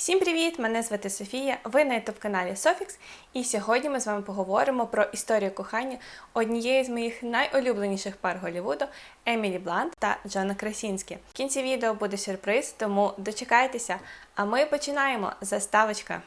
Всім привіт! Мене звати Софія. Ви на youtube каналі Софікс. І сьогодні ми з вами поговоримо про історію кохання однієї з моїх найулюбленіших пар Голлівуду Емілі Блант та Джона Красінські. В кінці відео буде сюрприз, тому дочекайтеся. А ми починаємо. Заставочка.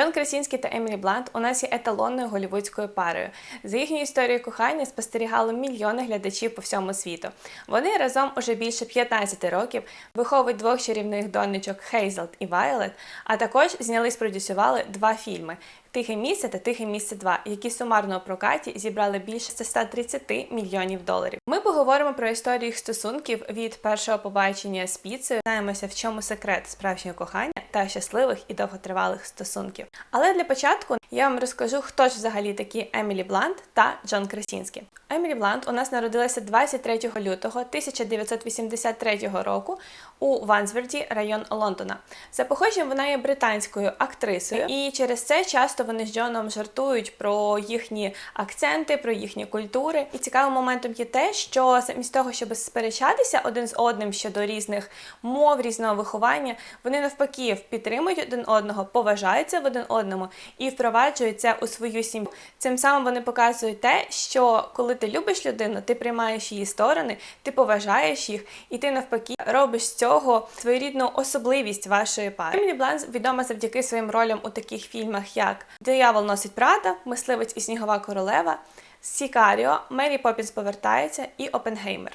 Джон Красінський та Емілі Блант у нас є еталонною голівудською парою. За їхньою історією кохання спостерігали мільйони глядачів по всьому світу. Вони разом уже більше 15 років виховують двох чарівних донечок Хейзелт і Вайлет, а також зняли і спродюсували два фільми. Тихе місце та тихе місце 2, які сумарно у прокаті зібрали більше 130 мільйонів доларів. Ми поговоримо про історію їх стосунків від першого побачення з піцею. Знаємося, в чому секрет справжнього кохання та щасливих і довготривалих стосунків. Але для початку я вам розкажу, хто ж взагалі такі Емілі Блант та Джон Красінський. Емілі Блант у нас народилася 23 лютого 1983 року у Вансверді, район Лондона. За походженням вона є британською актрисою, і через це часто вони з Джоном жартують про їхні акценти, про їхні культури. І цікавим моментом є те, що замість того, щоб сперечатися один з одним щодо різних мов, різного виховання, вони навпаки підтримують один одного, поважаються в один одному і впроваджують це у свою сім'ю. Цим самим вони показують те, що коли ти любиш людину, ти приймаєш її сторони, ти поважаєш їх, і ти навпаки робиш з цього своєрідну особливість вашої пари. Емілі Блант відома завдяки своїм ролям у таких фільмах, як Диявол носить Прада, Мисливець і Снігова королева. Сікаріо, Мері Поппінс повертається і Опенгеймер.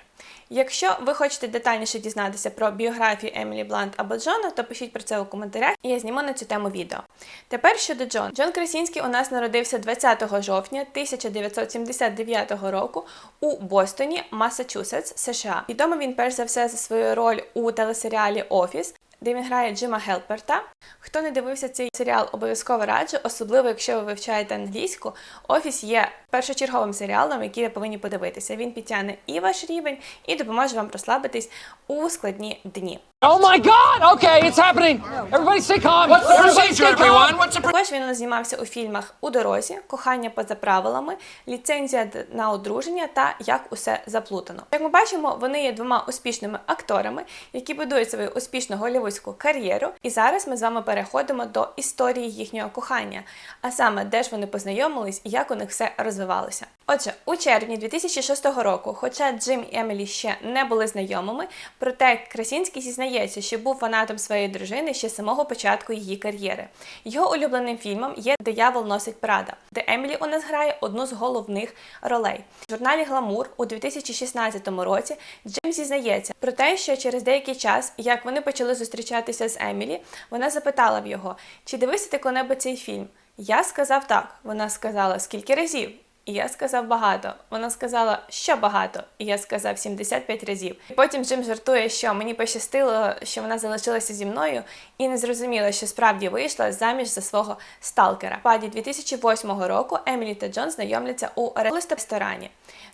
Якщо ви хочете детальніше дізнатися про біографію Емілі Блант або Джона, то пишіть про це у коментарях, і я зніму на цю тему відео. Тепер щодо Джона. Джон Красінський у нас народився 20 жовтня 1979 року у Бостоні, Масачусетс, США. Відомий він перш за все за свою роль у телесеріалі Офіс. Де він грає Джима Гелперта. Хто не дивився цей серіал, обов'язково раджу, особливо якщо ви вивчаєте англійську. Офіс є першочерговим серіалом, який ви повинні подивитися. Він підтягне і ваш рівень, і допоможе вам розслабитись у складні дні. О май гад! Окей, it's happening! Everybody stay calm! What's the Everybody procedure, stay calm! everyone? What's the pr- Також він знімався у фільмах У дорозі, Кохання поза правилами, Ліцензія на одруження та Як усе заплутано. Як ми бачимо, вони є двома успішними акторами, які будують свою успішну голівудську кар'єру. І зараз ми з вами переходимо до історії їхнього кохання, а саме де ж вони познайомились і як у них все розвивалося. Отже, у червні 2006 року, хоча Джим і Емілі ще не були знайомими, проте Красінський зізнається, що був фанатом своєї дружини ще з самого початку її кар'єри. Його улюбленим фільмом є Диявол носить Прада, де Емілі у нас грає одну з головних ролей. В журналі Гламур у 2016 році Джим зізнається про те, що через деякий час, як вони почали зустрічатися з Емілі, вона запитала в його, чи дивився ти коли-небудь цей фільм. Я сказав так. Вона сказала, скільки разів? І я сказав багато. Вона сказала, що багато, і я сказав 75 разів. І потім Джим жартує, що мені пощастило, що вона залишилася зі мною і не зрозуміла, що справді вийшла заміж за свого сталкера. Паді 2008 року Емілі та Джон знайомляться у ресторані.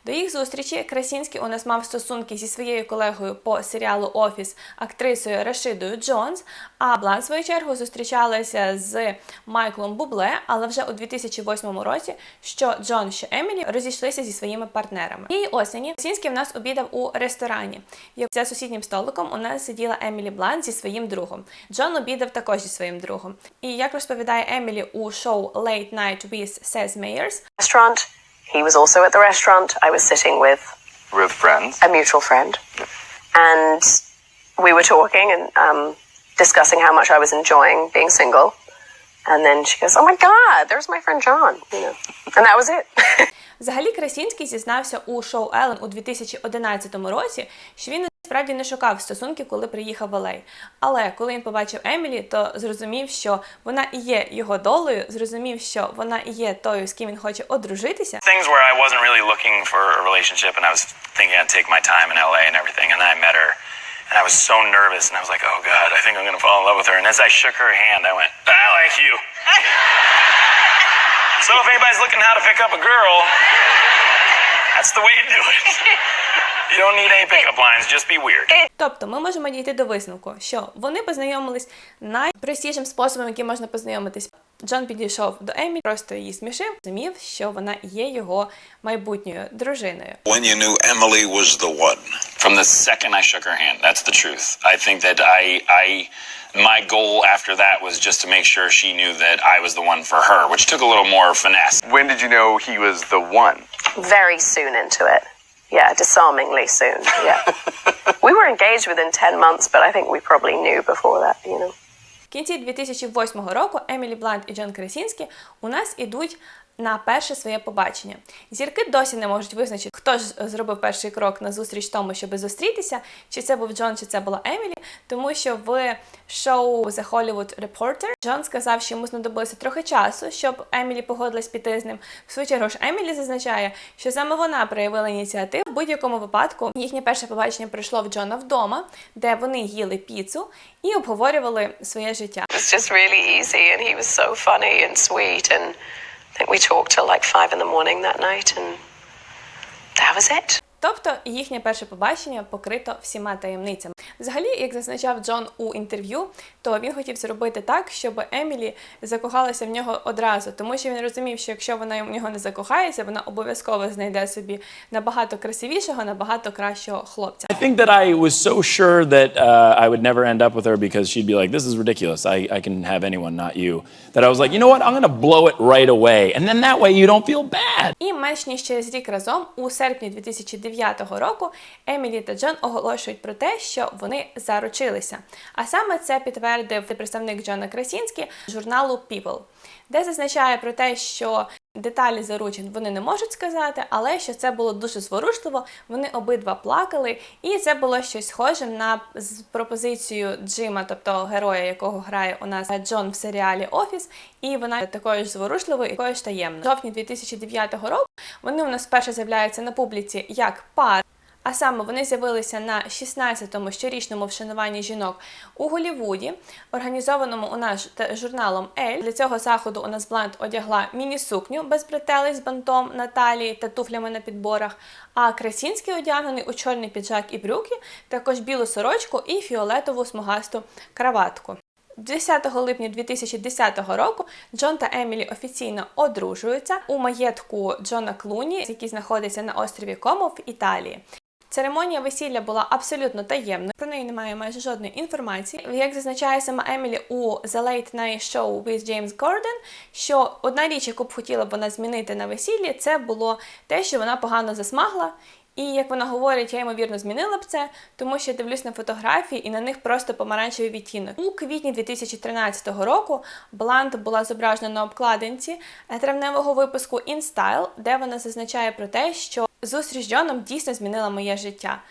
До їх зустрічі Красінський у нас мав стосунки зі своєю колегою по серіалу Офіс актрисою Рашидою Джонс. А Блан, в свою чергу, зустрічалася з Майклом Бубле, але вже у 2008 році, що Джон що Емілі розійшлися зі своїми партнерами. І осені Красінський в нас обідав у ресторані. Як за сусіднім столиком у нас сиділа Емілі Блан зі своїм другом. Джон обідав також зі своїм другом. І як розповідає Емілі у шоу Late Night with Seth Meyers, restaurant. He was also at the restaurant. I was sitting with With friends. a mutual friend, and we were talking and um, discussing how much I was enjoying being single. And then she goes, "Oh my God, there's my friend John," you know, and that was it. Взагалі Красінський зізнався у шоу Елен у 2011 році, що він насправді не шукав стосунків, коли приїхав в Елей. Але коли він побачив Емілі, то зрозумів, що вона і є його долею, зрозумів, що вона і є тою, з ким він хоче одружитися. things where I wasn't really looking for a relationship and I was thinking I'd take my time in LA and everything. And then I met her and I was so nervous and I was like, oh God, I think I'm going to fall in love with her. And as I shook her hand, I went, I like you. so if anybody's looking how to pick up a girl, That's the way to do it. You don't need any pickup lines, just be weird. Тобто ми можемо дійти до висновку, що вони познайомились найпростішим способом, яким можна познайомитись. Джон підійшов до Емі, просто її смішив, зрозумів, що вона є його майбутньою дружиною. when you knew Emily was the one. From the second I shook her hand, that's the truth. I think that I, I, my goal after that was just to make sure she knew that I was the one for her, which took a little more finesse. When did you know he was the one? Very soon into it. Yeah, disarmingly soon. Yeah. we were engaged within 10 months, but I think we probably knew before that, you know. В кінці 2008 року Емілі Блант і Джон Красінський у нас ідуть на перше своє побачення. Зірки досі не можуть визначити, хто ж зробив перший крок на зустріч тому, щоб зустрітися, чи це був Джон, чи це була Емілі, тому що в шоу The Hollywood Reporter Джон сказав, що йому знадобилося трохи часу, щоб Емілі погодилась піти з ним. В свою чергу ж Емілі зазначає, що саме вона проявила ініціативу. В будь-якому випадку їхнє перше побачення пройшло в Джона вдома, де вони їли піцу і обговорювали своє життя. It was just really easy, and he was so funny and sweet. And I think we talked till like five in the morning that night, and that was it. Тобто їхнє перше побачення покрито всіма таємницями. Взагалі, як зазначав Джон у інтерв'ю, то він хотів зробити так, щоб Емілі закохалася в нього одразу, тому що він розумів, що якщо вона в нього не закохається, вона обов'язково знайде собі набагато красивішого, набагато кращого хлопця. I think that I was so sure that uh, I would never end up with her because she'd be like, "This is ridiculous. I, I can have anyone, not you." That I was like, you know what? I'm gonna blow it right away, and then that way you don't feel bad. І менш ніж через рік разом, у серпні 2009 року, Емілі та Джон оголошують про те, що вони заручилися. А саме це підтвердив представник Джона Красінський журналу People, де зазначає про те, що деталі заручень вони не можуть сказати, але що це було дуже зворушливо. Вони обидва плакали, і це було щось схоже на пропозицію Джима, тобто героя, якого грає у нас Джон в серіалі Офіс, і вона такою ж зворушливою і такою ж таємною. В жовтні 2009 року вони у нас вперше з'являються на публіці як пара. А саме вони з'явилися на 16-му щорічному вшануванні жінок у Голлівуді, організованому у нас журналом Elle. Для цього заходу у нас Блант одягла міні-сукню без бретелей з бантом на талії та туфлями на підборах. А Красінський одягнений у чорний піджак і брюки, також білу сорочку і фіолетову смугасту краватку. 10 липня 2010 року Джон та Емілі офіційно одружуються у маєтку Джона Клуні, який знаходиться на острові Комо в Італії. Церемонія весілля була абсолютно таємною. Про неї немає майже жодної інформації. Як зазначає сама Емілі у The Late Night Show with James Gordon, що одна річ, яку б хотіла б вона змінити на весіллі, це було те, що вона погано засмагла. І як вона говорить, я ймовірно змінила б це, тому що я дивлюсь на фотографії і на них просто помаранчевий відтінок. У квітні 2013 року Блант була зображена на обкладинці е, травневого випуску InStyle, де вона зазначає про те, що зустріч з Джоном дійсно змінила моє життя.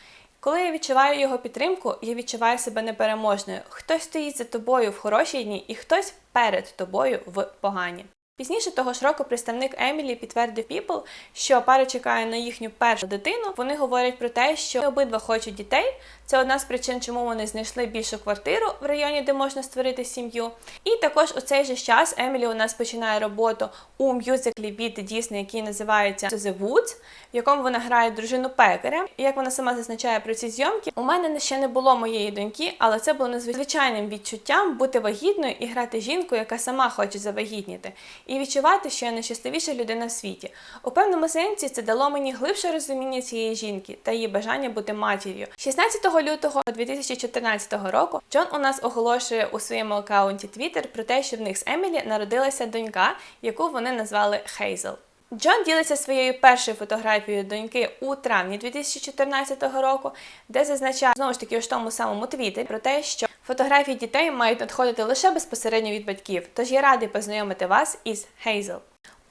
Коли я відчуваю його підтримку, я відчуваю себе непереможною. Хтось стоїть за тобою в хороші дні, і хтось перед тобою в погані. Пізніше того ж року представник Емілі підтвердив People, що пара чекає на їхню першу дитину. Вони говорять про те, що обидва хочуть дітей. Це одна з причин, чому вони знайшли більшу квартиру в районі, де можна створити сім'ю. І також у цей же час Емілі у нас починає роботу у мюзиклі від Дісней, який називається The Woods, в якому вона грає дружину пекаря. І як вона сама зазначає про ці зйомки, у мене ще не було моєї доньки, але це було надзвичайним відчуттям бути вагітною і грати жінку, яка сама хоче завагітніти, і відчувати, що я найщасливіша людина в світі. У певному сенсі це дало мені глибше розуміння цієї жінки та її бажання бути матір'ю. 16 лютого 2014 року Джон у нас оголошує у своєму аккаунті Twitter про те, що в них з Емілі народилася донька, яку вони назвали Хейзел. Джон ділиться своєю першою фотографією доньки у травні 2014 року, де зазначає знову ж таки у тому самому твіттері про те, що фотографії дітей мають надходити лише безпосередньо від батьків. Тож я радий познайомити вас із Хейзел.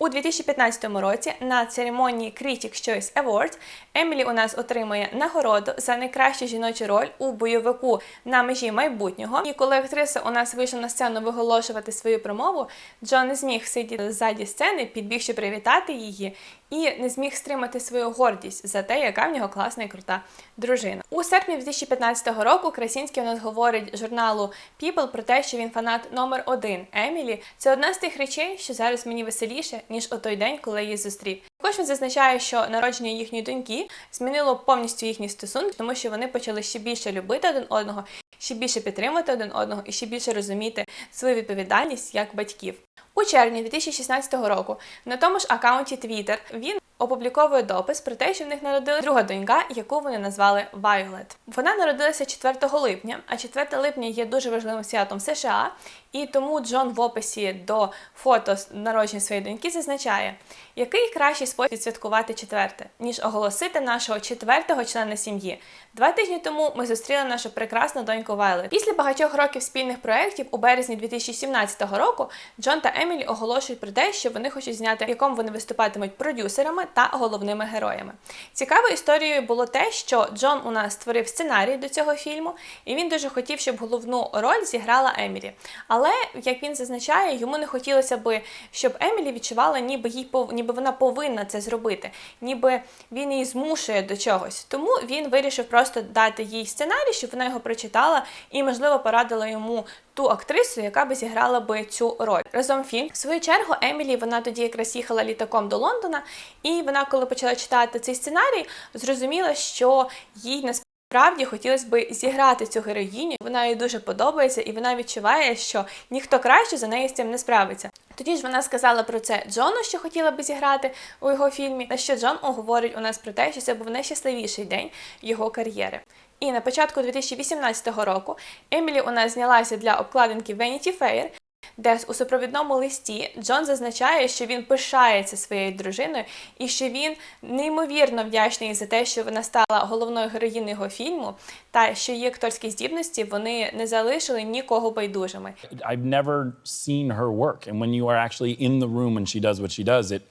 У 2015 році на церемонії Critics' Choice Awards Емілі у нас отримує нагороду за найкращу жіночу роль у бойовику на межі майбутнього. І коли актриса у нас вийшла на сцену виголошувати свою промову, Джон не зміг сидіти ззаді сцени, підбігши привітати її і не зміг стримати свою гордість за те, яка в нього класна і крута дружина. У серпні 2015 року Красінський у нас говорить журналу People про те, що він фанат номер один Емілі. Це одна з тих речей, що зараз мені веселіше, ніж о той день, коли її зустрів. Також він зазначає, що народження їхньої доньки змінило повністю їхні стосунки, тому що вони почали ще більше любити один одного, ще більше підтримувати один одного і ще більше розуміти свою відповідальність як батьків. У червні 2016 року на тому ж аккаунті Twitter він опубліковує допис про те, що в них народила друга донька, яку вони назвали Violet. Вона народилася 4 липня, а 4 липня є дуже важливим святом США, і тому Джон в описі до фото народження своєї доньки зазначає, який кращий спосіб відсвяткувати четверте, ніж оголосити нашого четвертого члена сім'ї. Два тижні тому ми зустріли нашу прекрасну доньку Вайлет. Після багатьох років спільних проєктів у березні 2017 року Джон та Емілі оголошують про те, що вони хочуть зняти, в якому вони виступатимуть продюсерами та головними героями. Цікавою історією було те, що Джон у нас створив сценарій до цього фільму, і він дуже хотів, щоб головну роль зіграла Емілі. Але як він зазначає, йому не хотілося би, щоб Емілі відчувала, ніби їй ніби вона повинна це зробити, ніби він її змушує до чогось. Тому він вирішив просто дати їй сценарій, щоб вона його прочитала і, можливо, порадила йому ту актрису, яка би зіграла би цю роль. Разом фільм. В свою чергу Емілі вона тоді якраз їхала літаком до Лондона, і вона, коли почала читати цей сценарій, зрозуміла, що їй насправді Справді хотілося б зіграти цю героїню. Вона їй дуже подобається, і вона відчуває, що ніхто краще за неї з цим не справиться. Тоді ж вона сказала про це Джону, що хотіла би зіграти у його фільмі. На що Джон говорить у нас про те, що це був найщасливіший день його кар'єри. І на початку 2018 року Емілі у нас знялася для обкладинки Vanity Fair, де у супровідному листі Джон зазначає, що він пишається своєю дружиною і що він неймовірно вдячний за те, що вона стала головною героїною його фільму, та що її акторські здібності вони не залишили нікого байдужими. I've never seen her work. And when you are actually in the room and she does what she does, it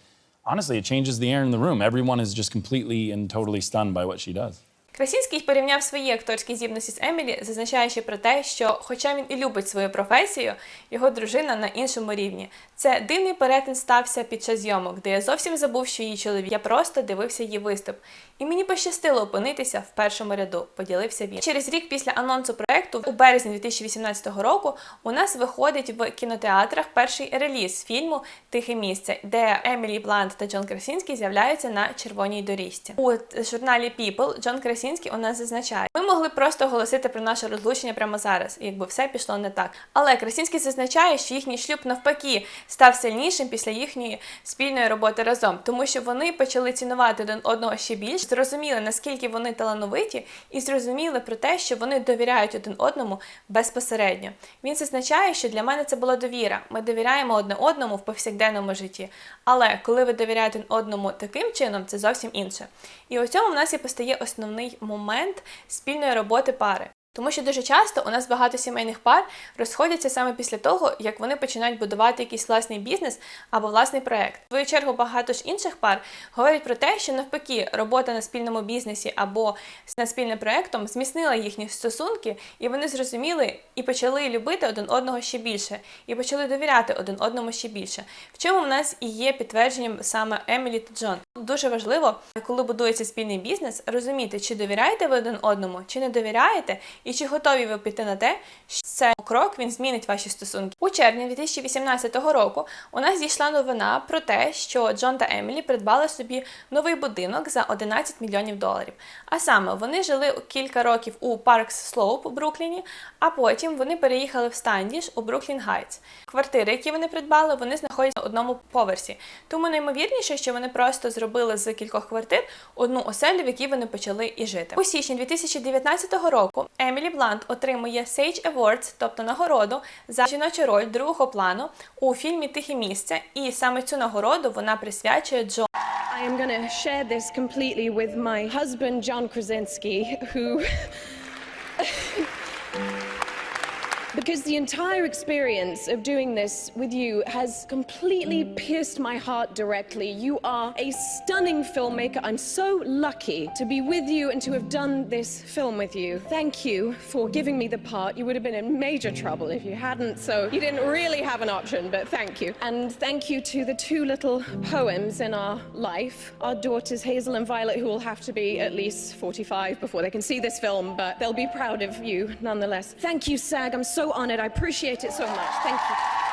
honestly it changes the air in the room. Everyone is just completely and totally stunned by what she does. Красінський порівняв свої акторські здібності з Емілі, зазначаючи про те, що, хоча він і любить свою професію, його дружина на іншому рівні. Це дивний перетин стався під час зйомок, де я зовсім забув, що її чоловік. Я просто дивився її виступ. І мені пощастило опинитися в першому ряду, поділився він. Через рік після анонсу проекту, у березні 2018 року, у нас виходить в кінотеатрах перший реліз фільму Тихе місце, де Емілі Блант та Джон Красінський з'являються на червоній доріжці. У журналі People Джон Красінський у нас зазначає: ми могли просто оголосити про наше розлучення прямо зараз, якби все пішло не так. Але Красінський зазначає, що їхній шлюб навпаки став сильнішим після їхньої спільної роботи разом, тому що вони почали цінувати один одного ще більше, зрозуміли наскільки вони талановиті, і зрозуміли про те, що вони довіряють один одному безпосередньо. Він зазначає, що для мене це була довіра. Ми довіряємо одне одному в повсякденному житті. Але коли ви довіряєте одному таким чином, це зовсім інше. І у цьому в нас і постає основний момент спільної роботи пари. Тому що дуже часто у нас багато сімейних пар розходяться саме після того, як вони починають будувати якийсь власний бізнес або власний проект. В свою чергу багато ж інших пар говорять про те, що навпаки робота на спільному бізнесі або над спільним проектом зміцнила їхні стосунки, і вони зрозуміли і почали любити один одного ще більше, і почали довіряти один одному ще більше. В чому в нас і є підтвердженням саме Емілі та Джон. Дуже важливо, коли будується спільний бізнес, розуміти, чи довіряєте ви один одному, чи не довіряєте, і чи готові ви піти на те, що цей крок він змінить ваші стосунки. У червні 2018 року у нас дійшла новина про те, що Джон та Емілі придбали собі новий будинок за 11 мільйонів доларів. А саме вони жили кілька років у Паркс Слоуп у Брукліні, а потім вони переїхали в Стандіш у Бруклін Гайтс. Квартири, які вони придбали, вони знаходяться на одному поверсі. Тому наймовірніше, що вони просто зробили з кількох квартир одну оселю, в якій вони почали і жити. У січні 2019 року Емілі Блант отримує Sage Awards, тобто нагороду за жіночу роль другого плану у фільмі Тихе місце, і саме цю нагороду вона присвячує Джо. I am going to share this completely with my husband, John Krasinski, who. because the entire experience of doing this with you has completely mm. pierced my heart directly. You are a stunning filmmaker. I'm so lucky to be with you and to have done this film with you. Thank you for giving me the part. You would have been in major trouble if you hadn't, so you didn't really have an option, but thank you. And thank you to the two little poems in our life, our daughters Hazel and Violet, who will have to be at least 45 before they can see this film, but they'll be proud of you nonetheless. Thank you, SAG. I'm so honored. I appreciate it so much. Thank you.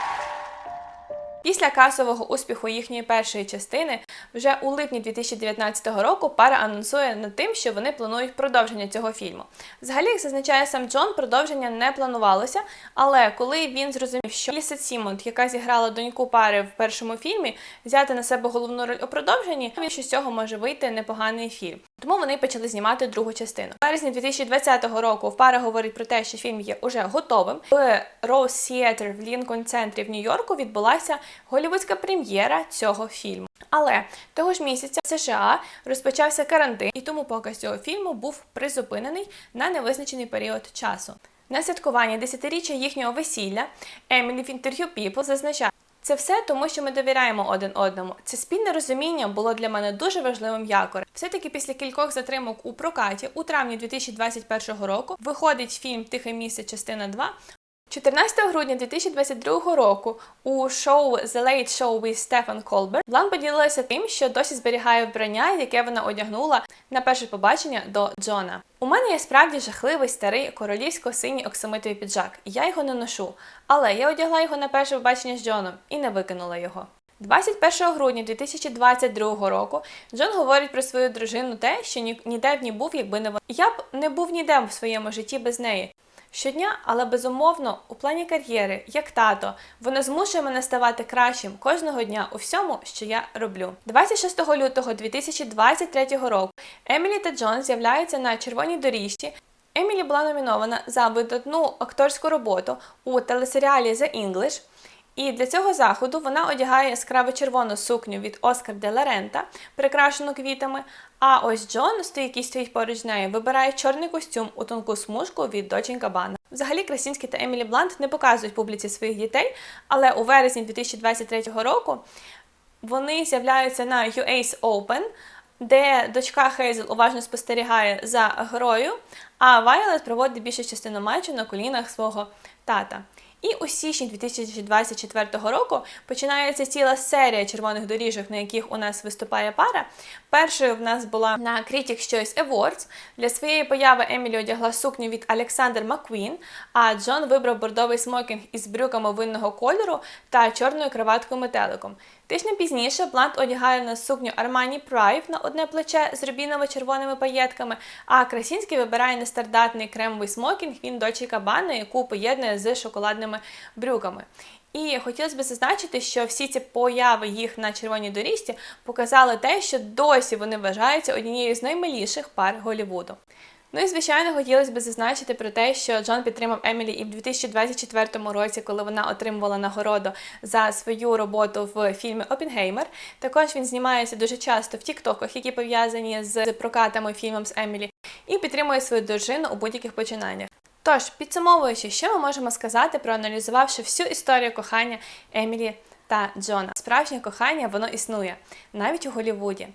Після касового успіху їхньої першої частини, вже у липні 2019 року пара анонсує над тим, що вони планують продовження цього фільму. Взагалі, як зазначає сам Джон, продовження не планувалося, але коли він зрозумів, що Ліса Сімонт, яка зіграла доньку пари в першому фільмі, взяти на себе головну роль у продовженні, він що з цього може вийти непоганий фільм. Тому вони почали знімати другу частину. У березні 2020 року пара говорить про те, що фільм є уже готовим. В Rose Theatre в Лінкольн центрі в Нью-Йорку відбулася голівудська прем'єра цього фільму. Але того ж місяця в США розпочався карантин, і тому показ цього фільму був призупинений на невизначений період часу. На святкування десятиріччя їхнього весілля Емілі в інтерв'ю People зазначає, це все тому, що ми довіряємо один одному. Це спільне розуміння було для мене дуже важливим якорем. Все-таки після кількох затримок у прокаті у травні 2021 року виходить фільм Тихе місце, частина 2. 14 грудня 2022 року у шоу The Late Show with Stephen Colbert Блан поділилася тим, що досі зберігає вбрання, яке вона одягнула на перше побачення до Джона. У мене є справді жахливий старий королівсько-синій оксамитовий піджак. Я його не ношу, але я одягла його на перше побачення з Джоном і не викинула його. 21 грудня 2022 року Джон говорить про свою дружину те, що ні- ніде б не був, якби не вона. Я б не був ніде в своєму житті без неї. Щодня, але безумовно, у плані кар'єри, як тато, вона змушує мене ставати кращим кожного дня у всьому, що я роблю. 26 лютого 2023 року Емілі та Джон з'являються на червоній доріжці. Емілі була номінована за видатну акторську роботу у телесеріалі The English. І для цього заходу вона одягає яскраво червону сукню від Оскар де Ла Рента, прикрашену квітами. А ось Джон, який стоїть поруч нею, вибирає чорний костюм у тонку смужку від Dolce Gabbana. Взагалі, Красінський та Емілі Блант не показують публіці своїх дітей, але у вересні 2023 року вони з'являються на UA's Open, де дочка Хейзел уважно спостерігає за грою, а Вайолет проводить більшу частину матчу на колінах свого тата. І у січні 2024 року починається ціла серія червоних доріжок, на яких у нас виступає пара. Першою в нас була на Critics' Choice Awards. Для своєї появи Емілі одягла сукню від Alexander McQueen, а Джон вибрав бордовий смокінг із брюками винного кольору та чорною криваткою метеликом. Тиждень пізніше Блант одягає на сукню Armani Pride на одне плече з рубіново-червоними паєтками, а Красінський вибирає нестандартний кремовий смокінг він Dolce Gabbana, яку поєднує з шоколадними брюками. І хотілося б зазначити, що всі ці появи їх на червоній доріжці показали те, що досі вони вважаються однією з наймиліших пар Голлівуду. Ну і звичайно хотілося б зазначити про те, що Джон підтримав Емілі і в 2024 році, коли вона отримувала нагороду за свою роботу в фільмі Опінгеймер. Також він знімається дуже часто в тіктоках, які пов'язані з прокатами фільмом з Емілі, і підтримує свою дружину у будь-яких починаннях. Тож, підсумовуючи, що ми можемо сказати, проаналізувавши всю історію кохання Емілі та Джона. Справжнє кохання воно існує навіть у Голлівуді.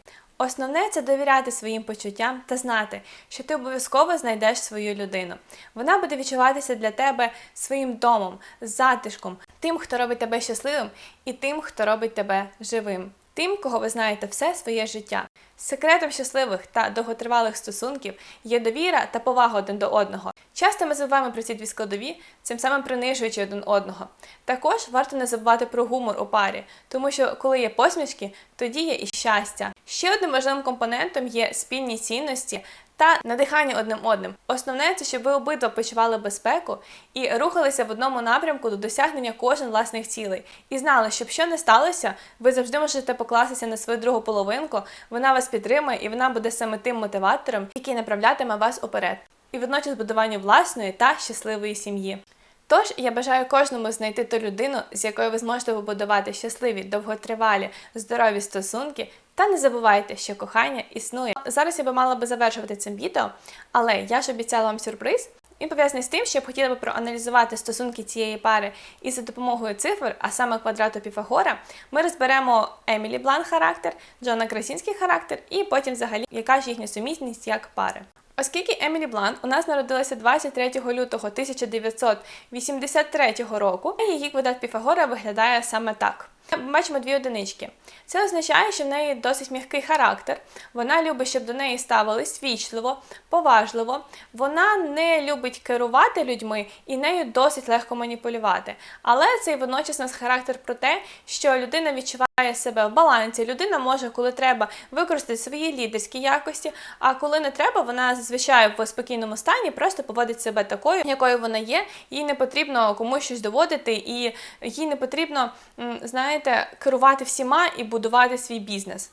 Основне це довіряти своїм почуттям та знати, що ти обов'язково знайдеш свою людину. Вона буде відчуватися для тебе своїм домом, затишком, тим, хто робить тебе щасливим, і тим, хто робить тебе живим. Тим, кого ви знаєте все своє життя. Секретом щасливих та довготривалих стосунків є довіра та повага один до одного. Часто ми забуваємо про ці дві складові, цим самим принижуючи один одного. Також варто не забувати про гумор у парі, тому що коли є посмішки, тоді є і щастя. Ще одним важливим компонентом є спільні цінності та надихання одним одним. Основне це, щоб ви обидва почували безпеку і рухалися в одному напрямку до досягнення кожен власних цілей. І знали, щоб що не сталося, ви завжди можете покластися на свою другу половинку, вона вас підтримує і вона буде саме тим мотиватором, який направлятиме вас уперед. І водночас будуванню власної та щасливої сім'ї. Тож я бажаю кожному знайти ту людину, з якою ви зможете побудувати щасливі, довготривалі, здорові стосунки. Та не забувайте, що кохання існує. Зараз я би мала би завершувати цим відео, але я ж обіцяла вам сюрприз. Він пов'язаний з тим, що я б хотіла би проаналізувати стосунки цієї пари і за допомогою цифр, а саме квадрату Піфагора, ми розберемо Емілі Блан характер, Джона Красінський характер, і потім взагалі яка ж їхня сумісність як пари. Оскільки Емілі Блант у нас народилася 23 лютого 1983 року, її квадрат Піфагора виглядає саме так. Ми бачимо дві одинички. Це означає, що в неї досить м'який характер. Вона любить, щоб до неї ставились вічливо, поважливо. Вона не любить керувати людьми і нею досить легко маніпулювати. Але це й водночас нас характер про те, що людина відчуває себе в балансі. Людина може, коли треба, використати свої лідерські якості, а коли не треба, вона зазвичай в спокійному стані просто поводить себе такою, якою вона є. Їй не потрібно комусь щось доводити, і їй не потрібно, м, знаєте, керувати всіма і будувати свій бізнес.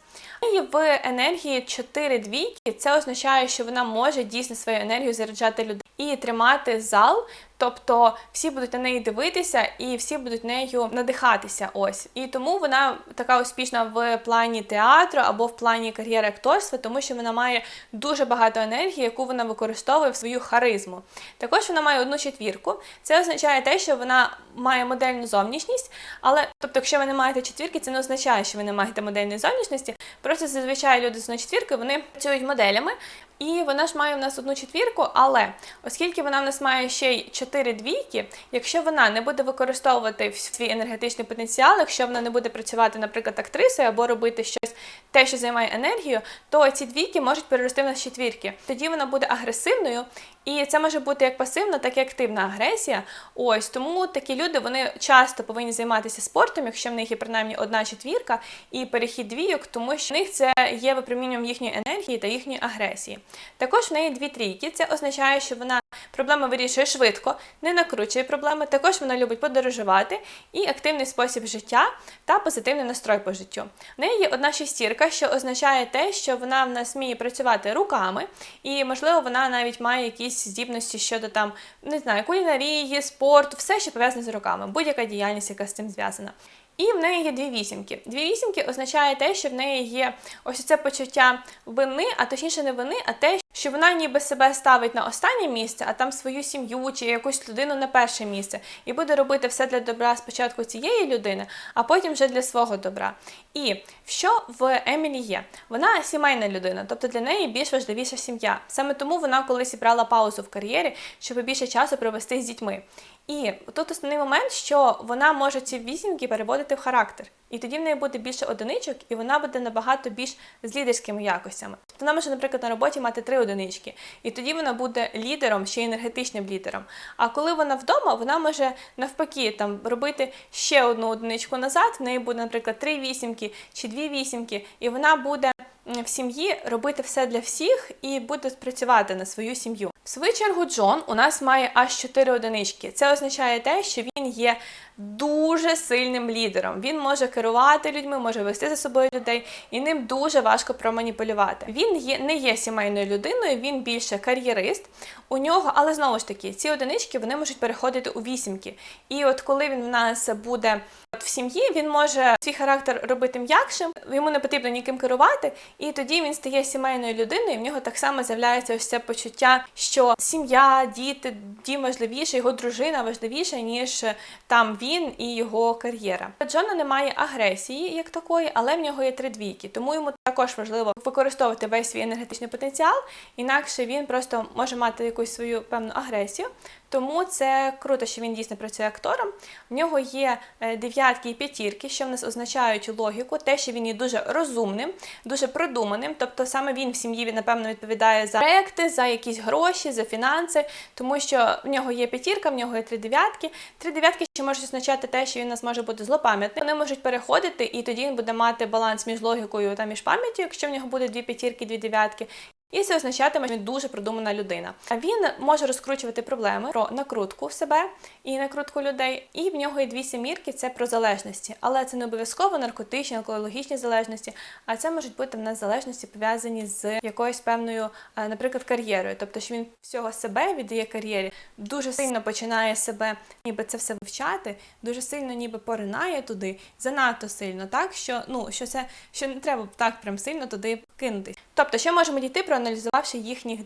І в енергії 4 двійки це означає, що вона може дійсно свою енергію заряджати людей і тримати зал. Тобто всі будуть на неї дивитися і всі будуть нею надихатися. Ось і тому вона така успішна в плані театру або в плані кар'єри акторства, тому що вона має дуже багато енергії, яку вона використовує в свою харизму. Також вона має одну четвірку. Це означає те, що вона має модельну зовнішність, але тобто, якщо ви не маєте четвірки, це не означає, що ви не маєте модельної зовнішності. Просто зазвичай люди з четвірки вони працюють моделями. І вона ж має в нас одну четвірку, але оскільки вона в нас має ще й чотири двійки, якщо вона не буде використовувати свій енергетичний потенціал, якщо вона не буде працювати, наприклад, актрисою або робити щось, те, що займає енергію, то ці двійки можуть перерости в нас четвірки. Тоді вона буде агресивною, і це може бути як пасивна, так і активна агресія. Ось тому такі люди вони часто повинні займатися спортом, якщо в них є принаймні одна четвірка і перехід двійок, тому що в них це є випромінюванням їхньої енергії та їхньої агресії. Також в неї дві трійки. Це означає, що вона проблеми вирішує швидко, не накручує проблеми. Також вона любить подорожувати і активний спосіб життя та позитивний настрой по життю. В неї є одна шестірка, що означає те, що вона в нас вміє працювати руками, і можливо вона навіть має якісь здібності щодо там не знаю, кулінарії, спорту, все, що пов'язане з руками, будь-яка діяльність, яка з цим зв'язана. І в неї є дві вісімки. Дві вісімки означає те, що в неї є ось це почуття вини, а точніше не вини, а те, що вона ніби себе ставить на останнє місце, а там свою сім'ю чи якусь людину на перше місце, і буде робити все для добра спочатку цієї людини, а потім вже для свого добра. І що в Емілі є? Вона сімейна людина, тобто для неї більш важливіша сім'я. Саме тому вона колись і брала паузу в кар'єрі, щоб більше часу провести з дітьми. І тут основний момент, що вона може ці вісімки переводити в характер. І тоді в неї буде більше одиничок, і вона буде набагато більш з лідерськими якостями. Тобто вона може, наприклад, на роботі мати три одинички, і тоді вона буде лідером, ще енергетичним лідером. А коли вона вдома, вона може навпаки там робити ще одну одиничку назад. В неї буде, наприклад, три вісімки чи дві вісімки, і вона буде в сім'ї робити все для всіх і буде працювати на свою сім'ю. В свою чергу, Джон у нас має аж 4 одинички. Це означає те, що він є дуже сильним лідером. Він може керувати людьми, може вести за собою людей, і ним дуже важко проманіпулювати. Він є не є сімейною людиною, він більше кар'єрист. У нього, але знову ж таки, ці одинички вони можуть переходити у вісімки. І от коли він в нас буде в сім'ї, він може свій характер робити м'якшим, йому не потрібно ніким керувати, і тоді він стає сімейною людиною. і В нього так само з'являється ось це почуття, що сім'я, діти, дім важливіше, його дружина важливіша, ніж там він і його кар'єра. Джона немає агресії як такої, але в нього є три двійки, тому йому також важливо використовувати весь свій енергетичний потенціал, інакше він просто може мати якусь свою певну агресію. Тому це круто, що він дійсно працює актором. В нього є е, дев'ятки і п'ятірки, що в нас означають логіку, те, що він є дуже розумним, дуже продуманим. Тобто саме він в сім'ї напевно відповідає за проекти, за якісь гроші, за фінанси, тому що в нього є п'ятірка, в нього є три дев'ятки. Три дев'ятки ще можуть означати те, що він у нас може бути злопам'ятним. Вони можуть переходити, і тоді він буде мати баланс між логікою та між пам'яттю, якщо в нього буде дві п'ятірки, дві дев'ятки. І це означатиме, що він дуже продумана людина. А він може розкручувати проблеми про накрутку себе і накрутку людей. І в нього є дві сімірки це про залежності. Але це не обов'язково наркотичні, онкологічні залежності, а це можуть бути в нас залежності пов'язані з якоюсь певною, е, наприклад, кар'єрою. Тобто, що він всього себе віддає кар'єрі, дуже сильно починає себе, ніби це все вивчати, дуже сильно ніби поринає туди, занадто сильно, так що ну що це що не треба так прям сильно туди кинутись. Тобто, що можемо дійти, проаналізувавши їхніх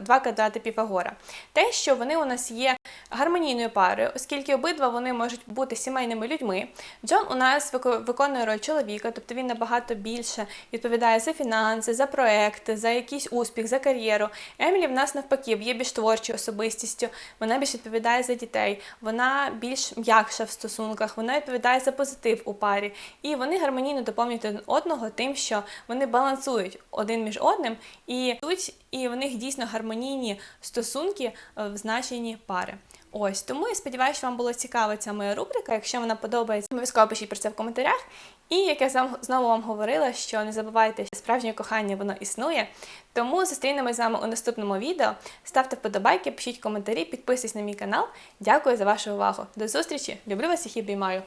два квадрати Піфагора? Те, що вони у нас є гармонійною парою, оскільки обидва вони можуть бути сімейними людьми. Джон у нас виконує роль чоловіка, тобто він набагато більше відповідає за фінанси, за проекти, за якийсь успіх, за кар'єру. Емілі в нас навпаки є більш творчою особистістю, вона більш відповідає за дітей, вона більш м'якша в стосунках, вона відповідає за позитив у парі. І вони гармонійно доповнюють одного тим, що вони балансують один між одним і тут, і в них дійсно гармонійні стосунки е, в значенні пари. Ось тому я сподіваюся, що вам було цікава ця моя рубрика. Якщо вона подобається, обов'язково пишіть про це в коментарях. І як я зам- знову вам говорила, що не забувайте, що справжнє кохання воно існує. Тому зустрінемось з вами у наступному відео. Ставте вподобайки, пишіть коментарі, підписуйтесь на мій канал. Дякую за вашу увагу. До зустрічі! Люблю вас всіх і обіймаю!